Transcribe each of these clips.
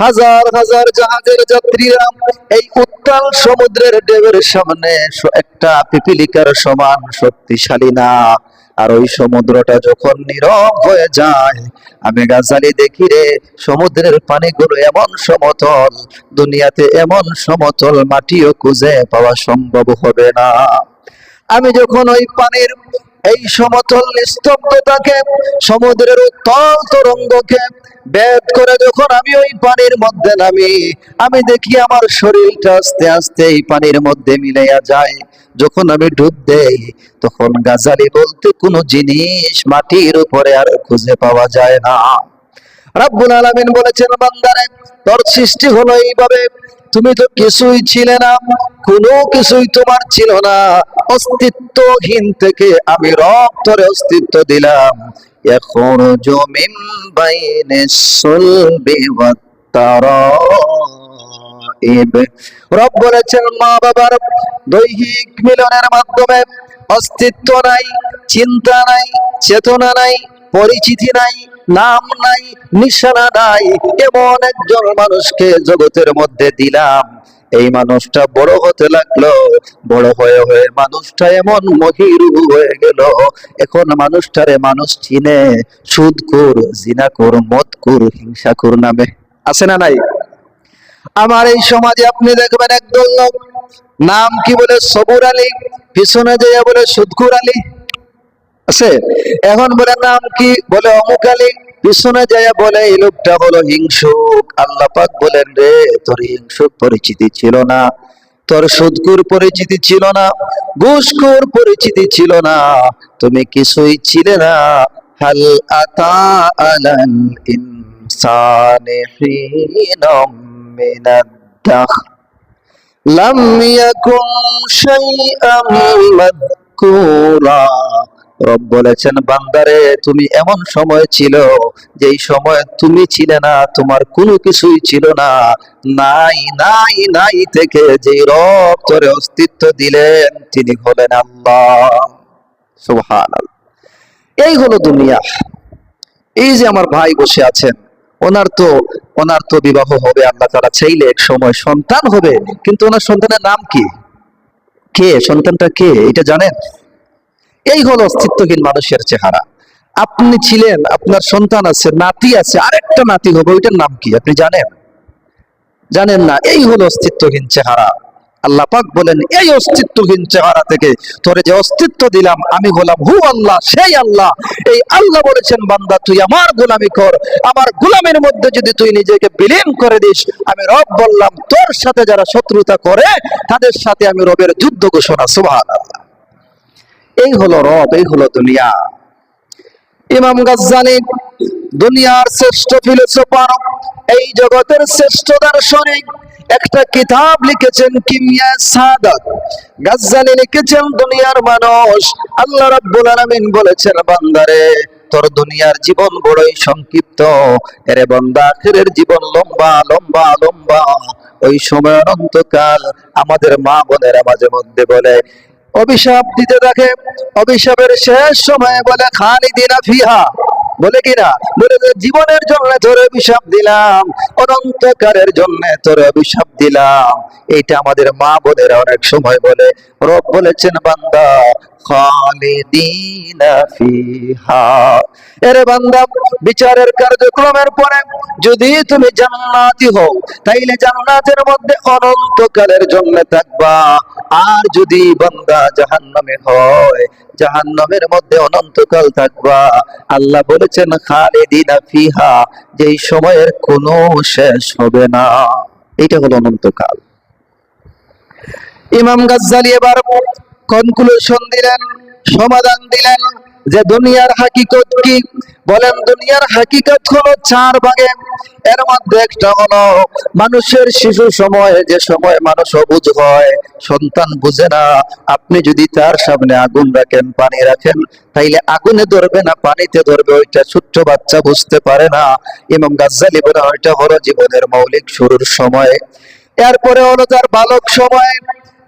হাজার হাজার জাহাজের যাত্রীরা এই উত্তাল সমুদ্রের ঢেউয়ের সামনে একটা পিপিলিকার সমান শক্তিশালী না। আর ওই সমুদ্রটা যখন নীরব হয়ে যায়, আমি গাজালি দেখি রে, সমুদ্রের পানিগুলো এমন সমতল, দুনিয়াতে এমন সমতল মাটিও খুঁজে পাওয়া সম্ভব হবে না। আমি যখন ওই পানির এই সমতল নিস্তব্ধতাকে, সমুদ্রের উত্তল তরঙ্গকে বেদ করে যখন আমি ওই পানির মধ্যে নামি, আমি দেখি আমার শরীরটা আস্তে আস্তে এই পানির মধ্যে মিলাইয়া যায়। যখন আমি ডুব দেই, তখন গাজালি বলতে কোনো জিনিস মাটির উপরে আর খুঁজে পাওয়া যায় না। রাব্বুল আলামিন বলেছেন, বান্দারে, তোর সৃষ্টি হলো এইভাবে তুমি তো কিছুই ছিলে না, কোনো কিছুই তোমার ছিল না। অস্তিত্বহীন থেকে আমি রক্তরে অস্তিত্ব দিলাম। এখন জমিন বাইনে সুলবি রব বলেছেন, মা বাবার দৈহিক মিলনের মাধ্যমে অস্তিত্ব নাই, চিন্তা নাই, চেতনা নাই পরিচিতি নাই, নাম নাই, নিশানা নাই, এমন একজন মানুষকে জগতের মধ্যে দিলাম। এই মানুষটা বড় হতে লাগল, বড় হয়ে হয়ে মানুষটা এমন মহিরু হয়ে গেল। এখন মানুষটারে মানুষ চিনে, সুদকুর, জিনাকুর, মদকুর, হিংসাকুর নামে। আছে না নাই? আমার এই সমাজে আপনি দেখবেন একদল লোক, নাম কি বলে সবুর আলী, পিছনে যে বলে সুদকুর আলী? আছে? এখন বলে নাম কি? বলে অমুক আলী। পিছনে যাইয়া বলে, এই লোকটা হলো হিংসুক। আল্লাহ পাক বলেন, রে, তোর হিংসুক পরিচিতি ছিল না। তোর সুদকুর পরিচিতি ছিল না। ঘুষকুর পরিচিতি ছিল না। তুমি কিছুই ছিলে না। হাল আতা আলান ইনসানে হিনম মিনাদ্দাহ লাম ইয়াকুম শাইআম মাদকুরা। রব বলেছেন, বান্দারে, তুমি এমন সময় ছিল যেই সময় তুমি ছিলে না, তোমার কোনো কিছুই ছিল না। নাই নাই নাই থেকে যে রব তোরে অস্তিত্ব দিলেন, তিনি হলেন আল্লাহ। সুবহানাল্লাহ। এই হলো দুনিয়া। এই যে আমার ভাই বসে আছেন, ওনার তো ওনার তো বিবাহ হবে, আল্লাহ তারা চাইলে এক সময় সন্তান হবে, কিন্তু ওনার সন্তানের নাম কি? কে? সন্তানটা কে? এটা জানেন? এই হলো অস্তিত্বহীন মানুষের চেহারা। আপনি ছিলেন, আপনার সন্তান আছে, নাতি আছে, আরেকটা নাতি হবে, ওইটার নাম কি? আপনি জানেন? জানেন না? এই হলো অস্তিত্বহীন চেহারা। আল্লাহ পাক বলেন, এই অস্তিত্বহীন চেহারা থেকে তোরে যে অস্তিত্ব দিলাম, আমি হলাম হু আল্লাহ, সেই আল্লাহ। এই আল্লাহ বলেছেন, বান্দা, তুই আমার গোলামি কর। আমার গোলামের মধ্যে যদি তুই নিজেকে বিলীন করে দিস, আমি রব বললাম, তোর সাথে যারা শত্রুতা করে, তাদের সাথে আমি রবের যুদ্ধ ঘোষণা। সুবহানাল্লাহ। এই হলো রব, এই হলো দুনিয়া। ইমাম গাজ্জালি দুনিয়ার শ্রেষ্ঠ ফিলোসফার এই জগতের শ্রেষ্ঠ দার্শনিক, একটা কিতাব লিখেছেন কিমিয়া সাদাত। গাজ্জালি লিখেছেন, দুনিয়ার মানুষ আল্লাহ রাব্বুল আলামিন বলেছেন, বান্দারে, তোর দুনিয়ার জীবন বড়ই সংক্ষিপ্ত। এরে বান্দা আখিরের জীবন লম্বা লম্বা লম্বা। ওই সময় অনন্তকাল আমাদের মা বোনেরা মাঝে মধ্যে বলে অভিশাপ দিতে থাকে। অভিশাপের শেষ সময়ে বলে খালিদিনা ফিহা। বলে কিনা? বলে যে, জীবনের জন্য তোর অভিশাপ দিলাম অনন্তকারের জন্য তোর অভিশাপ দিলাম। এইটা আমাদের মা বোনেরা অনেক সময় বলে। রব বলেছেন, বান্দা এরে বান্দা, বিচারের কার্যক্রমের পরে যদি তুমি জান্নাতি হও, তাইলে জান্নাতের মধ্যে অনন্তকালের জন্য থাকবা। আর যদি বান্দা জাহান্নামে হয় জাহান্নামের মধ্যে অনন্তকাল থাকবা। আল্লাহ বলেছেন, খালিদিনা ফিহা, যেই সময়ের কোনো শেষ হবে না। এটা হলো অনন্তকাল। ইমাম গাজ্জালি এবার কনক্লুশন দিলেন, সমাধান দিলেন। যে দুনিয়ার হাকিকত কি? বলেন, দুনিয়ার হাকিকত হলো চার ভাগে এর মধ্যে একটা হলো, মানুষের শিশু সময়ে যে সময় মানুষ অবুঝ হয়, সন্তান বুঝে না, আপনি যদি তার সামনে আগুন রাখেন, পানি রাখেন, তাইলে আগুনে ধরবে না, পানিতে ধরবে, ওইটা ছোট্ট বাচ্চা বুঝতে পারে না। ইমাম গাজ্জালি বলে, ওইটা হলো জীবনের মৌলিক শুরুর সময়। এরপরে হলো তার বালক সময়,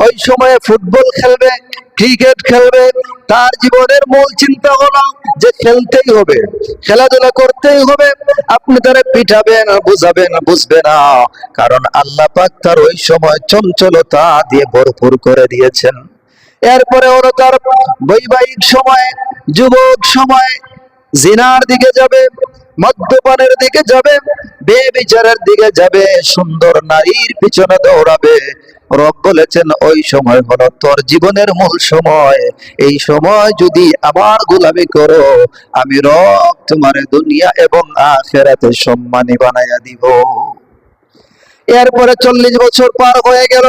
ওই সময়ে ফুটবল খেলবে ক্রিকেট খেলবে, তার জীবনের মূল চিন্তা হলো যে খেলতেই হবে, খেলাধুলা করতেই হবে, আপনি তারা পিঠাবেন বুঝাবেন বুঝবে না। কারণ আল্লাহ পাক তার ওই সময় চঞ্চলতা দিয়ে ভরপুর করে দিয়েছেন। এরপরে ওরা তার বৈবাহিক সময়, যুবক সময় জিনার দিকে যাবে, মদ্যপানের দিকে যাবে, বেবিচারের দিকে যাবে, সুন্দর নারীর পিছনে দৌড়াবে। রব বলেছেন, ওই সময় হলো তোর জীবনের মূল সময়। এই সময় যদি আমার গোলামি করো, আমি রব তোমার দুনিয়া এবং আখেরাতে সম্মানী বানাইয়া দিব। এরপরে চল্লিশ বছর পার হয়ে গেল।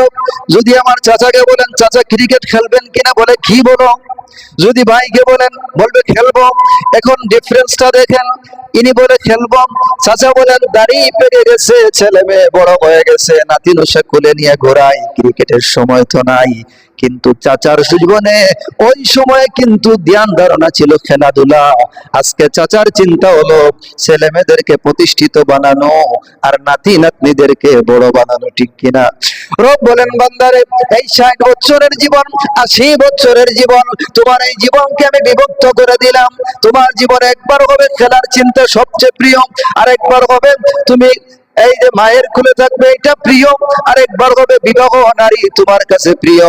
যদি আমার চাচাকে বলেন, চাচা ক্রিকেট খেলবেন কিনা? বলে, কি বলো? যদি ভাইকে বলেন, বলবে খেলব। এখন ডিফারেন্সটা দেখেন, ইনি বলে খেলব। চাচা বলেন দাড়ি পেকে গেছে, ছেলে মেয়ে বড় হয়ে গেছে, নাতি নসা খুলে নিয়ে ঘোরাই ক্রিকেটের সময় তো নাই। কিন্তু চাচার জীবনে ওই সময়ে কিন্তু ধ্যান ধারণা ছিল খেলাধুলা। আজকে চাচার চিন্তা হলো ছেলে মেয়েদেরকে প্রতিষ্ঠিত বানানো আর নাতি নাতনিদেরকে বড় বানানো, ঠিক কিনা? রব বলেন, বান্দারে, এই ষাট বছরের জীবন আশি বছরের জীবন, তোমার এই জীবনকে আমি বিভক্ত করে দিলাম। তোমার জীবনে একবার হবে খেলার চিন্তা সবচেয়ে প্রিয় আর একবার হবে তুমি এই যে মায়ের খুলে থাকবে, এটা প্রিয়। আরেকবার হবে বিবাহ নারী তোমার কাছে প্রিয়?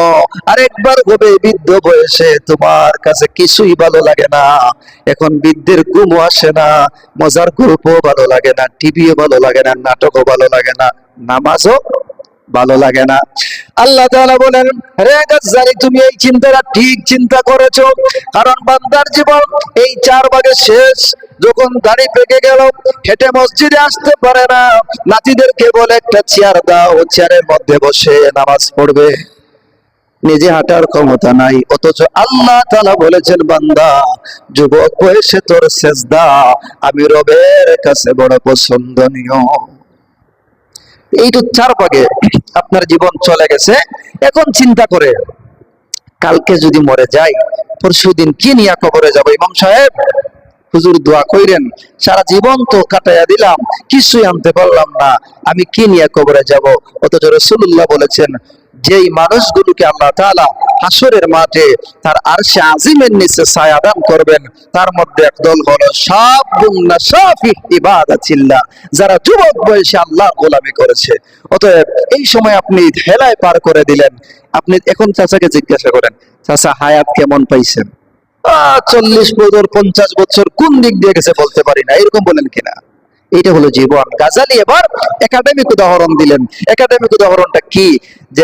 আরেকবার হবে বৃদ্ধ বয়সে তোমার কাছে কিছুই ভালো লাগে না? এখন বৃদ্ধের ঘুমও আসে না, মজার গল্পও ভালো লাগে না, টিভিও ভালো লাগে না, নাটকও ভালো লাগে না, নামাজও ভালো লাগে না। আল্লাহ তাআলা বলেন রে গাজ্জারি তুমি এই চিন্তাটা ঠিক চিন্তা করেছ। কারণ বান্দার জীবন এই চার ভাগে শেষ। যখন দাড়ি পেকে গেল, হেঁটে মসজিদে আসতে পারে না। নাতিদেরকে বলে, একটা চেয়ার দাও চেয়ারের মধ্যে বসে নামাজ পড়বে। নিজে হাঁটার ক্ষমতা নাই। অথচ আল্লাহ তালা বলেছেন, বান্দা, যুবক বয়সে তোর সেজদা, আমি রবের কাছে বড় পছন্দনীয়। এইটু চার ভাগে আপনার জীবন চলে গেছে। এখন চিন্তা করে, কালকে যদি মরে যাই পরশু দিন কি নিয়ে কবরে যাব? ইমাম সাহেব হুজুর দোয়া কইরেন, সারা জীবন তো কাটাইয়া দিলাম, কিছুই আনতে পারলাম না, আমি কি নিয়ে কবরে যাব? অথচ রসুল্লাহ বলেছেন, যেই মানুষগুলোকে আল্লাহ তাআলা হাসরের মাঠে তার আরশে আজিমের নিচে ছায়া দান করবেন, তার মধ্যে একদল হলো সাবুন নাসাফি ইবাদাতিল্লাহ, যারা যুবক বয়সে আল্লাহ গোলামি করেছে। অতএব এই সময় আপনি হেলায় পার করে দিলেন। আপনি এখন চাচাকে জিজ্ঞাসা করেন, চাচা, হায়াত কেমন পাইছেন? চল্লিশ বছর, পঞ্চাশ বছর কোন দিক দিয়ে গেছে বলতে পারি না, এরকম বলেন কিনা? এটা হলো জীবন। গাজালি এবার একাডেমিক উদাহরণ দিলেন। একাডেমিক উদাহরণটা কি? যে